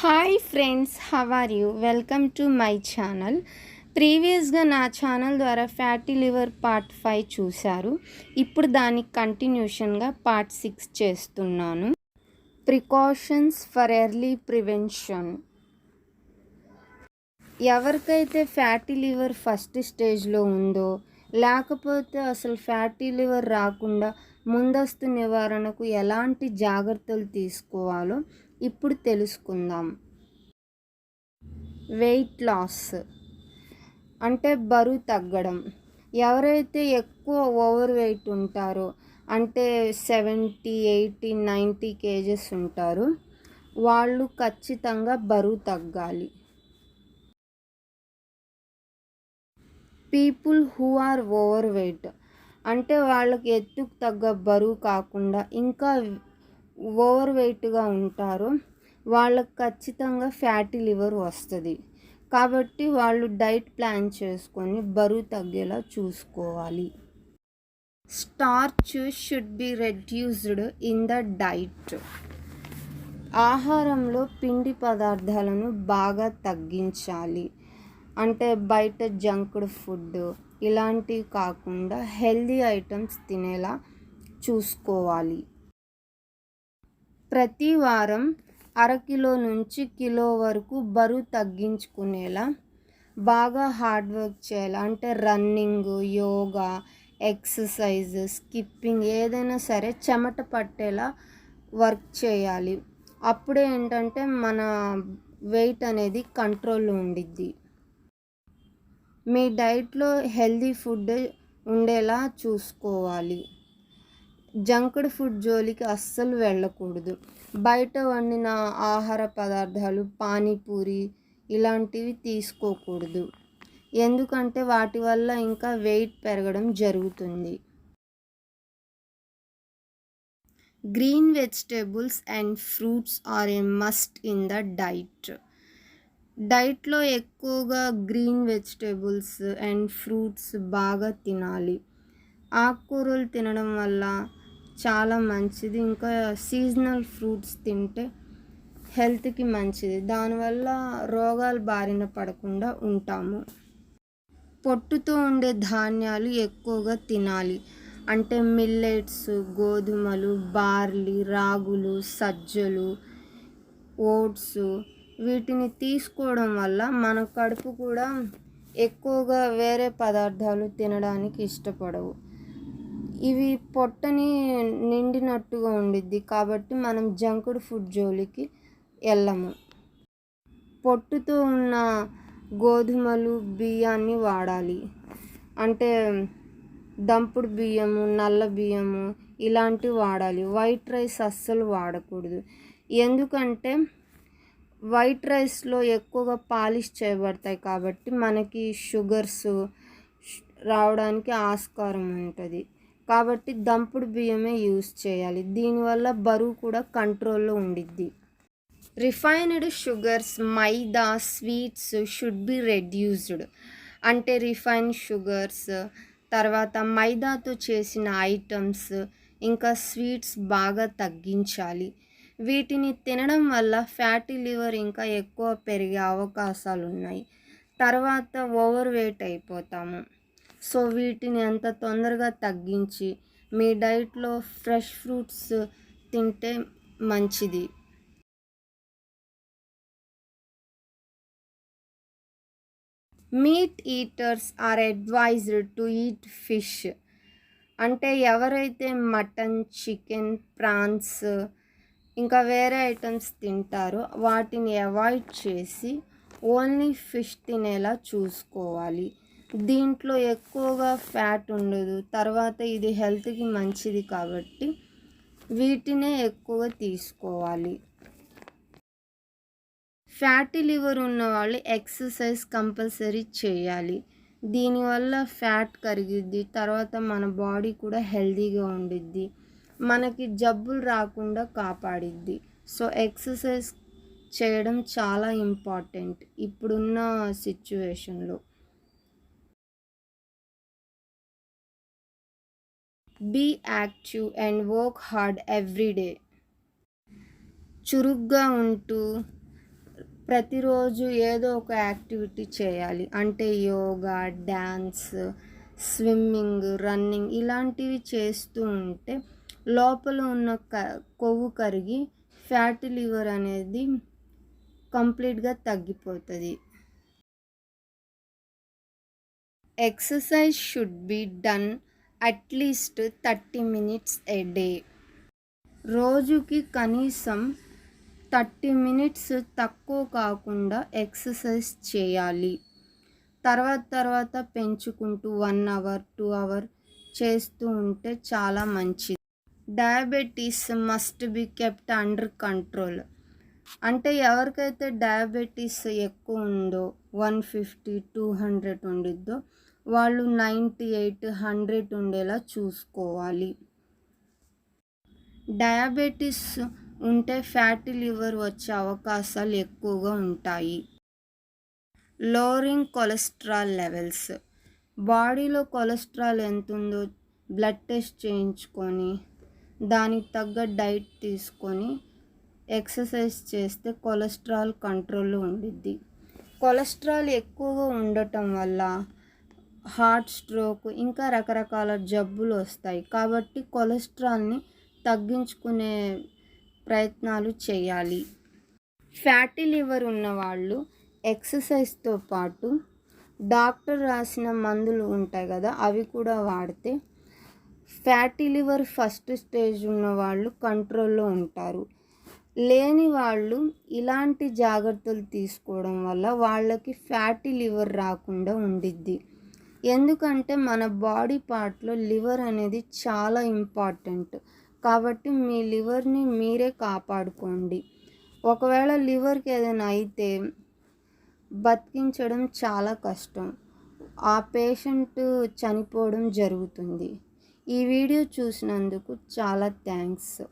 Hi friends how are you welcome to my channel ప్రీవియస్గా నా channel ద్వారా fatty liver part five చూశారు. ఇప్పుడు దానికి కంటిన్యూషన్గా పార్ట్ సిక్స్ చేస్తున్నాను. ప్రికాషన్స్ ఫర్ ఎర్లీ ప్రివెన్షన్ ఎవరికైతే ఫ్యాటీ లివర్ ఫస్ట్ స్టేజ్లో ఉందో లేకపోతే అసలు ఫ్యాటీ లివర్ రాకుండా ముందస్తు నివారణకు ఎలాంటి జాగ్రత్తలు తీసుకోవాలో ఇప్పుడు తెలుసుకుందాం. వెయిట్ లాస్ అంటే బరువు తగ్గడం. ఎవరైతే ఎక్కువ ఓవర్ వెయిట్ ఉంటారో అంటే సెవెంటీ ఎయిటీ నైంటీ కేజెస్ ఉంటారు వాళ్ళు ఖచ్చితంగా బరువు తగ్గాలి. People who are overweight అంటే వాళ్ళకి ఎత్తుకు తగ్గ బరువు కాకుండా ఇంకా ఓవర్ వెయిట్గా ఉంటారో. వాళ్ళకు ఖచ్చితంగా ఫ్యాటీ లివర్ వస్తుంది. కాబట్టి వాళ్ళు డైట్ ప్లాన్ చేసుకొని బరువు తగ్గేలా చూసుకోవాలి. Starch should be reduced in the diet. ఆహారంలో పిండి పదార్థాలను బాగా తగ్గించాలి. అంటే బయట జంక్డ్ ఫుడ్ ఇలాంటివి కాకుండా హెల్దీ ఐటమ్స్ తినేలా చూసుకోవాలి. ప్రతి వారం అరకిలో నుంచి కిలో వరకు బరువు తగ్గించుకునేలా బాగా హార్డ్ వర్క్ చేయాలి. అంటే రన్నింగ్ యోగా ఎక్సర్సైజ్ స్కిప్పింగ్ ఏదైనా సరే చెమట పట్టేలా వర్క్ చేయాలి. అప్పుడే ఏంటంటే మన వెయిట్ అనేది కంట్రోల్లో ఉండిద్ది. మీ డైట్లో హెల్దీ ఫుడ్ ఉండేలా చూసుకోవాలి. జంక్డ్ ఫుడ్ జోలికి అస్సలు వెళ్ళకూడదు. బయట వండిన ఆహార పదార్థాలు పానీపూరి ఇలాంటివి తీసుకోకూడదు. ఎందుకంటే వాటి వల్ల ఇంకా వెయిట్ పెరగడం జరుగుతుంది. Green vegetables and fruits are a must in the diet. డైట్లో ఎక్కువగా గ్రీన్ వెజిటేబుల్స్ అండ్ ఫ్రూట్స్ బాగా తినాలి. ఆకుకూరలు తినడం వల్ల చాలా మంచిది. ఇంకా సీజనల్ ఫ్రూట్స్ తింటే హెల్త్కి మంచిది. దానివల్ల రోగాలు బారిన పడకుండా ఉంటాము. పొట్టుతో ఉండే ధాన్యాలు ఎక్కువగా తినాలి. అంటే మిల్లెట్స్ గోధుమలు బార్లీ రాగులు సజ్జలు ఓట్స్ వీటిని తీసుకోవడం వల్ల మన కడుపు కూడా ఎక్కువగా వేరే పదార్థాలు తినడానికి ఇష్టపడవు. ఇవి పొట్టని నిండినట్టుగా ఉండిద్ది కాబట్టి మనం జంకుడ్ ఫుడ్ జోలికి వెళ్ళము పొట్టుతో ఉన్న గోధుమలు బియ్యాన్ని వాడాలి. అంటే దంపుడు బియ్యము నల్ల బియ్యము ఇలాంటివి వాడాలి. వైట్ రైస్ అస్సలు వాడకూడదు. ఎందుకంటే వైట్ రైస్లో ఎక్కువగా పాలిష్ చేయబడతాయి కాబట్టి మనకి షుగర్స్ రావడానికి ఆస్కారం ఉంటుంది. కాబట్టి దంపుడు బియ్యమే యూస్ చేయాలి. దీనివల్ల బరువు కూడా కంట్రోల్లో ఉండిద్ది. Refined sugars maida sweets should be reduced. అంటే రిఫైన్ షుగర్స్ తర్వాత మైదాతో చేసిన ఐటమ్స్ ఇంకా స్వీట్స్ బాగా తగ్గించాలి. వీటిని తినడం వల్ల ఫ్యాటీ లివర్ ఇంకా ఎక్కువ పెరిగే అవకాశాలు ఉన్నాయి తర్వాత ఓవర్ వెయిట్ అయిపోతాము. సో వీటిని ఎంత తొందరగా తగ్గించి మీ డైట్లో ఫ్రెష్ ఫ్రూట్స్ తింటే మంచిది. Meat eaters are advised to eat fish. అంటే ఎవరైతే మటన్ చికెన్ ప్రాన్స్ ఇంకా వేరే ఐటమ్స్ తింటారో వాటిని అవాయిడ్ చేసి ఓన్లీ ఫిష్ తినేలా చూసుకోవాలి. దీంట్లో ఎక్కువగా ఫ్యాట్ ఉండదు. తర్వాత ఇది హెల్త్కి మంచిది కాబట్టి వీటినే ఎక్కువగా తీసుకోవాలి. ఫ్యాటీ లివర్ ఉన్న వాళ్ళు ఎక్సర్సైజ్ కంపల్సరీ చేయాలి. దీనివల్ల ఫ్యాట్ కరిగిద్ది తర్వాత మన బాడీ కూడా హెల్తీగా ఉండిద్ది మనకి జబ్బులు రాకుండా కాపాడిద్ది. సో ఎక్సర్సైజ్ చేయడం చాలా ఇంపార్టెంట్ ఇప్పుడున్న సిచ్యువేషన్లో. Be active and work hard everyday చురుగ్గా ఉంటూ ప్రతిరోజు ఏదో ఒక యాక్టివిటీ చేయాలి. అంటే యోగా డ్యాన్స్ స్విమ్మింగ్ రన్నింగ్ ఇలాంటివి చేస్తూ ఉంటే లోపల ఉన్న క కొవ్వు కరిగి ఫ్యాటీ లివర్ అనేది కంప్లీట్గా తగ్గిపోతుంది. Exercise should be done at least thirty minutes a day. రోజుకి కనీసం థర్టీ మినిట్స్ తక్కువ కాకుండా ఎక్సర్సైజ్ చేయాలి. తర్వాత తర్వాత పెంచుకుంటూ వన్ అవర్ టూ అవర్ చేస్తూ ఉంటే చాలా మంచిది. Diabetes must be kept under control. అంటే ఎవరికైతే డయాబెటీస్ ఎక్కువ ఉందో వన్ ఫిఫ్టీ టూ హండ్రెడ్ ఉండిద్దో వాళ్ళు నైంటీ ఎయిట్ హండ్రెడ్ ఉండేలా చూసుకోవాలి. డయాబెటీస్ ఉంటే ఫ్యాటీ లివర్ వచ్చే అవకాశాలు ఎక్కువగా ఉంటాయి. Lowering cholesterol levels. బాడీలో కొలెస్ట్రాల్ ఎంత ఉందో బ్లడ్ టెస్ట్ చేయించుకొని దానికి తగ్గ డైట్ తీసుకొని ఎక్సర్సైజ్ చేస్తే కొలెస్ట్రాల్ కంట్రోల్లో ఉండిద్ది. కొలెస్ట్రాల్ ఎక్కువగా ఉండటం వల్ల హార్ట్ స్ట్రోక్ ఇంకా రకరకాల జబ్బులు వస్తాయి. కాబట్టి కొలెస్ట్రాల్ని తగ్గించుకునే ప్రయత్నాలు చేయాలి. ఫ్యాటీ లివర్ ఉన్నవాళ్ళు ఎక్సర్సైజ్తో పాటు డాక్టర్ రాసిన మందులు ఉంటాయి కదా అవి కూడా వాడితే ఫ్యాటీ లివర్ ఫస్ట్ స్టేజ్ ఉన్న వాళ్ళు కంట్రోల్లో ఉంటారు. లేని వాళ్ళు ఇలాంటి జాగ్రత్తలు తీసుకోవడం వల్ల వాళ్ళకి ఫ్యాటీ లివర్ రాకుండా ఉండిద్ది. ఎందుకంటే మన బాడీ పార్ట్లో లివర్ అనేది చాలా ఇంపార్టెంట్. కాబట్టి మీ లివర్ని మీరే కాపాడుకోండి. ఒకవేళ లివర్కి ఏదైనా అయితే బతికించడం చాలా కష్టం. ఆ పేషెంట్ చనిపోవడం జరుగుతుంది. ఈ వీడియో చూసినందుకు చాలా థ్యాంక్స్.